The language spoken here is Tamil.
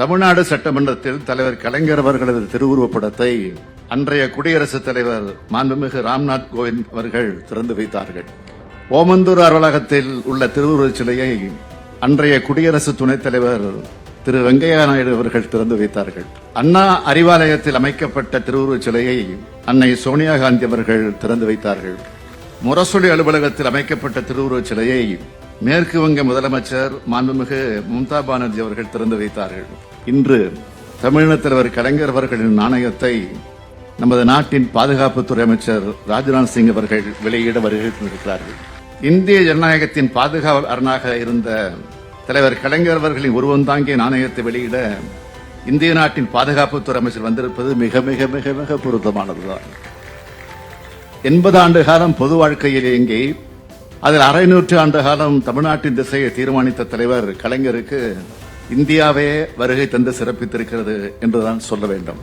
தமிழ்நாடு சட்டமன்றத்தில் தலைவர் கலைஞர் அவர்களது திருவுருவப்படத்தை அன்றைய குடியரசுத் தலைவர் மாண்புமிகு ராம்நாத் கோவிந்த் அவர்கள் திறந்து வைத்தார்கள். ஓமந்தூர் அலுவலகத்தில் உள்ள திருவுருவச் சிலையை அன்றைய குடியரசு துணைத் தலைவர் திரு வெங்கையா நாயுடு அவர்கள் திறந்து வைத்தார்கள். அண்ணா அறிவாலயத்தில் அமைக்கப்பட்ட திருவுருவச் சிலையை அன்னை சோனியா காந்தி அவர்கள் திறந்து வைத்தார்கள். முரசொலி அலுவலகத்தில் அமைக்கப்பட்ட திருவுருவச் சிலையை மேற்கு வங்க முதலமைச்சர் மாண்புமிகு மம்தா பானர்ஜி அவர்கள் திறந்து வைத்தார்கள். இன்று தமிழக தலைவர் கலைஞர் அவர்களின் நாணயத்தை நமது நாட்டின் பாதுகாப்புத்துறை அமைச்சர் ராஜ்நாத் சிங் அவர்கள் வெளியிட வருகிறார்கள். இந்திய ஜனநாயகத்தின் பாதுகாவல் அரணாக இருந்த தலைவர் கலைஞர் அவர்களின் உருவம் தாங்கிய நாணயத்தை வெளியிட இந்திய நாட்டின் பாதுகாப்புத்துறை அமைச்சர் வந்திருப்பது மிக மிக மிக மிக பொருத்தமானதுதான். எண்பது ஆண்டு காலம் பொது வாழ்க்கையில் இங்கே அதில் அரை நூற்று ஆண்டு காலம் தமிழ்நாட்டின் திசையை தீர்மானித்த தலைவர் கலைஞருக்கு இந்தியாவே வருகை தந்து சிறப்பித்திருக்கிறது என்றுதான் சொல்ல வேண்டும்.